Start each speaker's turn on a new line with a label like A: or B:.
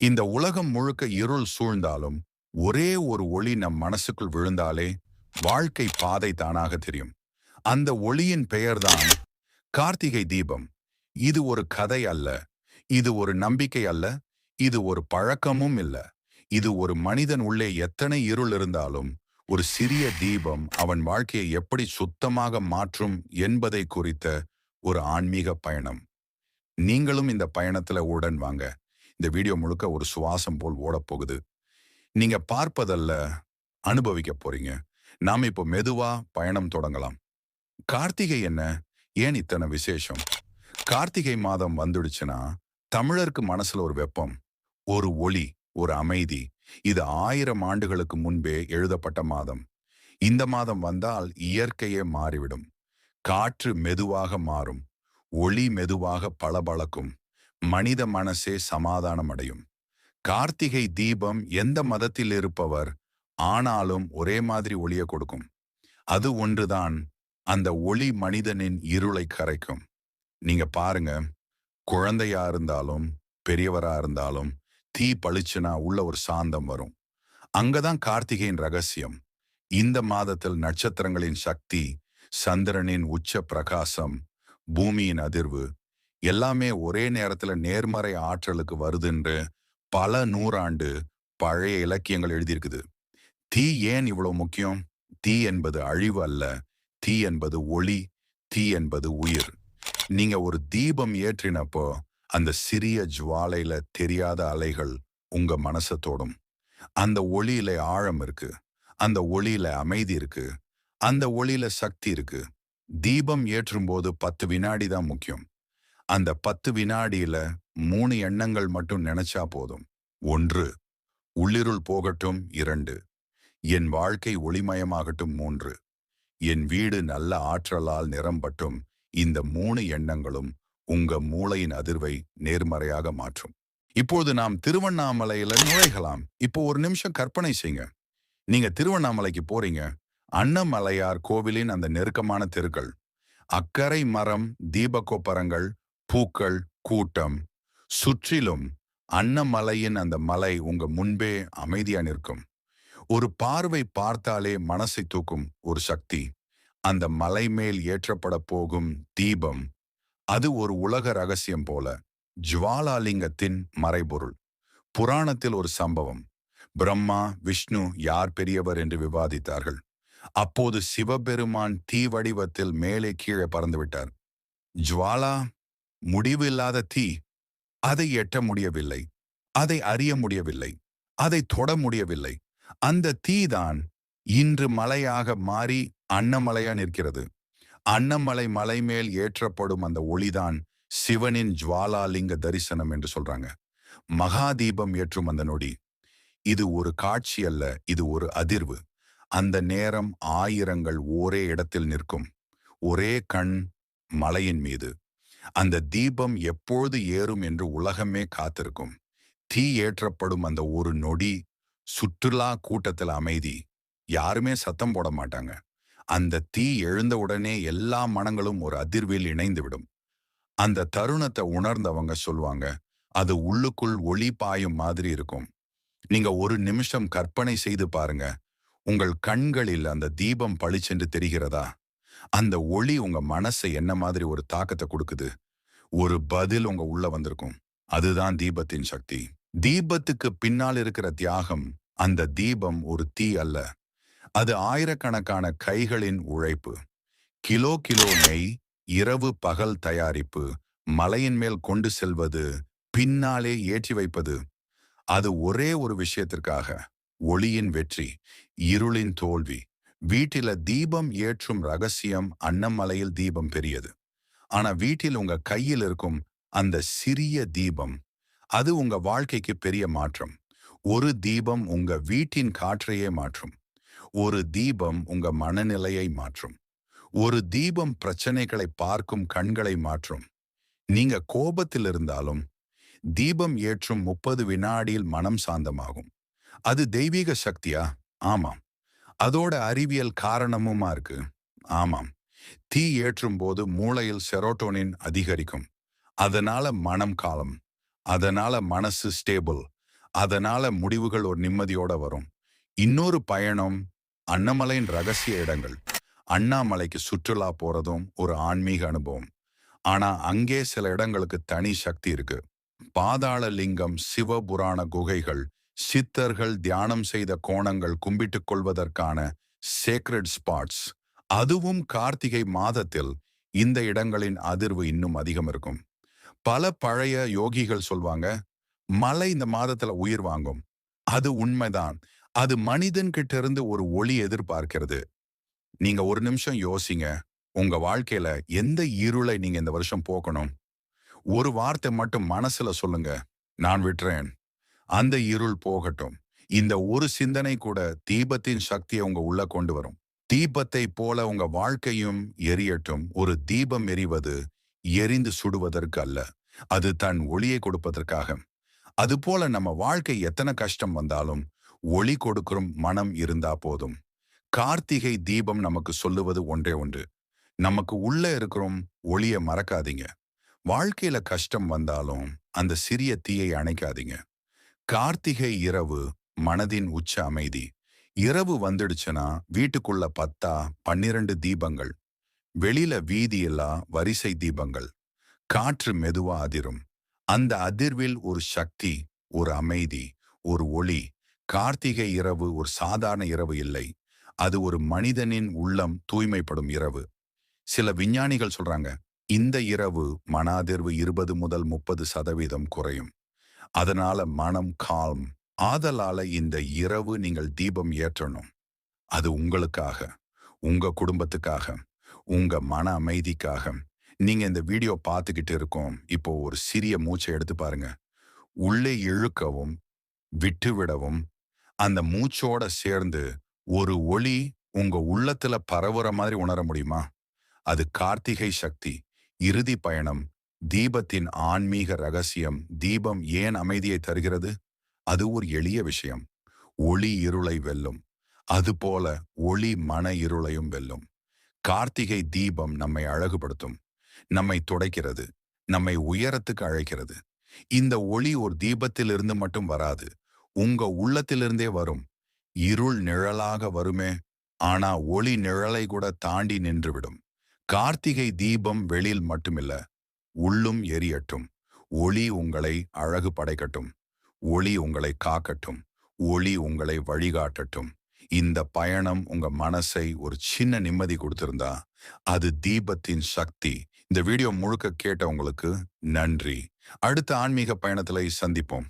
A: இந்த உலகம் முழுக்க இருள் சூழ்ந்தாலும் ஒரே ஒரு ஒளி நம் மனசுக்குள் விழுந்தாலே வாழ்க்கை பாதை தானாக தெரியும். அந்த ஒளியின் பெயர்தான் கார்த்திகை தீபம். இது ஒரு கதை அல்ல. இது ஒரு நம்பிக்கை அல்ல. இது ஒரு பழக்கமும் இல்ல. இது ஒரு மனிதன் உள்ளே எத்தனை இருள் இருந்தாலும் ஒரு சிறிய தீபம் அவன் வாழ்க்கையை எப்படி சுத்தமாக மாற்றும் என்பதை குறித்த ஒரு ஆன்மீக பயணம். நீங்களும் இந்த பயணத்துல உடன் வாங்க. இந்த வீடியோ முழுக்க ஒரு சுவாசம் போல் ஓடப்போகுது. நீங்க பார்ப்பதல்ல அனுபவிக்க போறீங்க. நாம இப்போ மெதுவா பயணம் தொடங்கலாம். கார்த்திகை என்ன? ஏன் இத்தனை விசேஷம்? கார்த்திகை மாதம் வந்துடுச்சுன்னா தமிழருக்கு மனசுல ஒரு வெப்பம் ஒரு ஒளி ஒரு அமைதி. இது ஆயிரம் ஆண்டுகளுக்கு முன்பே எழுதப்பட்ட மாதம். இந்த மாதம் வந்தால் இயற்கையே மாறிவிடும். காற்று மெதுவாக மாறும். ஒளி மெதுவாக பளபளக்கும். மனித மனசே சமாதானம் அடையும் கார்த்திகை தீபம் எந்த மதத்தில் இருப்பவர் ஆனாலும் ஒரே மாதிரி ஒளிய கொடுக்கும். அது ஒன்றுதான் அந்த ஒளி மனிதனின் இருளை கரைக்கும். நீங்க பாருங்க குழந்தையா இருந்தாலும் பெரியவரா இருந்தாலும் தீ பளிச்சுனா உள்ள ஒரு சாந்தம் வரும். அங்கதான் கார்த்திகையின் ரகசியம். இந்த மாதத்தில் நட்சத்திரங்களின் சக்தி சந்திரனின் உச்ச பிரகாசம் பூமியின் அதிர்வு எல்லாமே ஒரே நேரத்துல நேர்மறை ஆற்றலுக்கு வருதுன்று பல நூறாண்டு பழைய இலக்கியங்கள் எழுதியிருக்குது. தீ ஏன் இவ்வளவு முக்கியம்? தீ என்பது அழிவு அல்ல. தீ என்பது ஒளி. தீ என்பது உயிர். நீங்க ஒரு தீபம் ஏற்றினப்போ அந்த சிறிய ஜுவாலையில தெரியாத அலைகள் உங்க மனசை தோடும். அந்த ஒளியில ஆழம் இருக்கு. அந்த ஒளியில அமைதி இருக்கு. அந்த ஒளியில சக்தி இருக்கு. தீபம் ஏற்றும் போது பத்து வினாடி தான் முக்கியம். அந்த பத்து வினாடியில மூணு எண்ணங்கள் மட்டும் நினைச்சா போதும். ஒன்று உள்ளிருள் போகட்டும். இரண்டு என் வாழ்க்கை ஒளிமயமாகட்டும். மூன்று என் வீடு நல்ல ஆற்றலால் நிரம்பட்டும். இந்த மூணு எண்ணங்களும் உங்க மூளையின் அதிர்வை நேர்மறையாக மாற்றும். இப்போது நாம் திருவண்ணாமலையில நுழைகலாம். இப்போ ஒரு நிமிஷம் கற்பனை செய்யுங்க. நீங்க திருவண்ணாமலைக்கு போறீங்க. அன்னமலையார் கோவிலின் அந்த நெருக்கமான தெருக்கள் அக்கரை மரம் தீபகோப்பரங்கள் பூக்கள் கூட்டம் சுற்றிலும் அன்னமலையின் அந்த மலை உங்க முன்பே அமைதியா நிற்கும். ஒரு பார்வை பார்த்தாலே மனசை தூக்கும் ஒரு சக்தி. அந்த மலை மேல் ஏற்றப்பட போகும் தீபம். அது ஒரு உலக ரகசியம் போல. ஜுவாலாலிங்கத்தின் மறைபொருள். புராணத்தில் ஒரு சம்பவம். பிரம்மா விஷ்ணு யார் பெரியவர் என்று விவாதித்தார்கள். அப்போது சிவபெருமான் தீ வடிவத்தில் மேலே கீழே பறந்து விட்டார் முடிவு முடிவில்லாத தீ அதை எட்ட முடியவில்லை. அதை அறிய முடியவில்லை. அதை தொட முடியவில்லை. அந்த தீதான் இன்று மலையாக மாறி அன்னமலையா நிற்கிறது. அன்னமலை மலை மேல் ஏற்றப்படும் அந்த ஒளிதான் சிவனின் ஜுவாலாலிங்க தரிசனம் என்று சொல்றாங்க. மகாதீபம் ஏற்றும் அந்த நொடி. இது ஒரு காட்சி அல்ல இது ஒரு அதிர்வு. அந்த நேரம் ஆயிரங்கள் ஒரே இடத்தில் நிற்கும். ஒரே கண் மலையின் மீது. அந்த தீபம் எப்பொழுது ஏறும் என்று உலகமே காத்திருக்கும். தீ ஏற்றப்படும் அந்த ஒரு நொடி சுற்றுலா கூட்டத்தில் அமைதி. யாருமே சத்தம் போட மாட்டாங்க. அந்த தீ எழுந்தவுடனே எல்லா மனங்களும் ஒரு அதிர்வில் இணைந்துவிடும். அந்த தருணத்தை உணர்ந்தவங்க சொல்லுவாங்க அது உள்ளுக்குள் ஒளி பாயும் மாதிரி இருக்கும். நீங்க ஒரு நிமிஷம் கற்பனை செய்து பாருங்க. உங்கள் கண்களில் அந்த தீபம் பளிச்சென்று தெரிகிறதா? அந்த ஒளி உங்க மனசை என்ன மாதிரி ஒரு தாக்கத்தை கொடுக்குது? ஒரு பதில் உங்க உள்ள வந்திருக்கும். அதுதான் தீபத்தின் சக்தி. தீபத்துக்கு பின்னால் இருக்கிற தியாகம் அந்த தீபம் ஒரு தீ அல்ல. அது ஆயிரக்கணக்கான கைகளின் உழைப்பு. கிலோ கிலோ நெய் இரவு பகல் தயாரிப்பு மலையின் மேல் கொண்டு செல்வது பின்னாலே ஏற்றி வைப்பது. அது ஒரே ஒரு விஷயத்திற்காக ஒளியின் வெற்றி இருளின் தோல்வி. வீட்டில தீபம் ஏற்றும் ரகசியம் அன்னமலையில் தீபம் பெரியது. ஆனா வீட்டில் உங்க கையில் இருக்கும் அந்த சிறிய தீபம் அது உங்க வாழ்க்கைக்கு பெரிய மாற்றம். ஒரு தீபம் உங்க வீட்டின் காற்றையே மாற்றும். ஒரு தீபம் உங்க மனநிலையை மாற்றும். ஒரு தீபம் பிரச்சனைகளை பார்க்கும் கண்களை மாற்றும். நீங்க கோபத்தில் இருந்தாலும் தீபம் ஏற்றும் முப்பது வினாடியில் மனம் சாந்தமாகும். அது தெய்வீக சக்தியா? ஆமாம். அதோட அறிவியல் காரணமுமா இருக்கு? ஆமாம். தீ ஏற்றும் போது மூளையில் செரோட்டோனின் அதிகரிக்கும். அதனால மனம் காலம். அதனால மனசு ஸ்டேபிள். அதனால முடிவுகள் ஒரு நிம்மதியோட வரும். இன்னொரு பயணம் அன்னமலையின் ரகசிய இடங்கள். அண்ணாமலைக்கு சுற்றுலா போறதும் ஒரு ஆன்மீக அனுபவம். ஆனா அங்கே சில இடங்களுக்கு தனி சக்தி இருக்கு. பாதாள லிங்கம் சிவபுராண குகைகள் சித்தர்கள் தியானம் செய்த கோணங்கள் கும்பிட்டுக் கொள்வதற்கான சேக்ரெட் ஸ்பாட்ஸ் அதுவும் கார்த்திகை மாதத்தில் இந்த இடங்களின் அதிர்வு இன்னும் அதிகம் இருக்கும். பல பழைய யோகிகள் சொல்வாங்க மலை இந்த மாதத்துல உயிர் வாங்கும். அது உண்மைதான். அது மனிதன் கிட்ட இருந்து ஒரு ஒளி எதிர்பார்க்கிறது. நீங்க ஒரு நிமிஷம் யோசிங்க உங்க வாழ்க்கையில எந்த இருளை நீங்க இந்த வருஷம் போக்கணும்? ஒரு வார்த்தை மட்டும் மனசுல சொல்லுங்க நான் விட்டுறேன். அந்த இருள் போகட்டும். இந்த ஒரு சிந்தனை கூட தீபத்தின் சக்தியை உங்க உள்ள கொண்டு வரும். தீபத்தை போல உங்க வாழ்க்கையும் எரியட்டும். ஒரு தீபம் எரிவது எரிந்து சுடுவதற்கு அல்ல. அது தன் ஒளியை கொடுப்பதற்காக. அதுபோல நம்ம வாழ்க்கை எத்தனை கஷ்டம் வந்தாலும் ஒளி கொடுக்கும் மனம் இருந்தா போதும். கார்த்திகை தீபம் நமக்கு சொல்லுவது ஒன்றே ஒன்று. நமக்கு உள்ள இருக்கிறோம் ஒளிய மறக்காதீங்க. வாழ்க்கையில கஷ்டம் வந்தாலும் அந்த சிறிய தீயை அணைக்காதீங்க. கார்த்திகை இரவு மனதின் உச்ச அமைதி. இரவு வந்துடுச்சுன்னா வீட்டுக்குள்ள பத்தா பன்னிரண்டு தீபங்கள். வெளியில வீதியெல்லாம் வரிசை தீபங்கள். காற்று மெதுவா அதிரும். அந்த அதிர்வில் ஒரு சக்தி ஒரு அமைதி ஒரு ஒளி. கார்த்திகை இரவு ஒரு சாதாரண இரவு இல்லை. அது ஒரு மனிதனின் உள்ளம் தூய்மைப்படும் இரவு. சில விஞ்ஞானிகள் சொல்றாங்க இந்த இரவு மன அதிர்வு இருபது முதல் முப்பது சதவீதம் குறையும். அதனால மனம் கால்ம் ஆதலால இந்த இரவு நீங்கள் தீபம் ஏற்றணும். அது உங்களுக்காக உங்க குடும்பத்துக்காக உங்க மன அமைதிக்காக. நீங்க இந்த வீடியோ பார்த்துக்கிட்டு இருக்கோம். இப்போ ஒரு சிறிய மூச்சை எடுத்து பாருங்க. உள்ளே இழுக்கவும் விட்டுவிடவும் அந்த மூச்சோட சேர்ந்து ஒரு ஒளி உங்க உள்ளத்துல பரவுற மாதிரி உணர முடியுமா? அது கார்த்திகை சக்தி இறுதி பயணம் தீபத்தின் ஆன்மீக ரகசியம் தீபம் ஏன் அமைதியை தருகிறது? அது ஒரு எளிய விஷயம். ஒளி இருளை வெல்லும். அதுபோல ஒளி மன இருளையும் வெல்லும். கார்த்திகை தீபம் நம்மை அழகுபடுத்தும். நம்மை துடைக்கிறது. நம்மை உயரத்துக்கு அழைக்கிறது. இந்த ஒளி ஒரு தீபத்திலிருந்து மட்டும் வராது. உங்க உள்ளத்திலிருந்தே வரும். இருள் நிழலாக வருமே ஆனா ஒளி நிழலை கூட தாண்டி நின்றுவிடும். கார்த்திகை தீபம் வெளியில் மட்டுமில்ல உள்ளும் எரியட்டும். ஒளி உங்களை அழகு படைக்கட்டும். ஒளி உங்களை காக்கட்டும். ஒளி உங்களை வழிகாட்டட்டும். இந்த பயணம் உங்க மனசை ஒரு சின்ன நிம்மதி கொடுத்திருந்தா அது தீபத்தின் சக்தி. இந்த வீடியோ முழுக்க கேட்டவங்களுக்கு நன்றி. அடுத்த ஆன்மீக பயணத்துல சந்திப்போம்.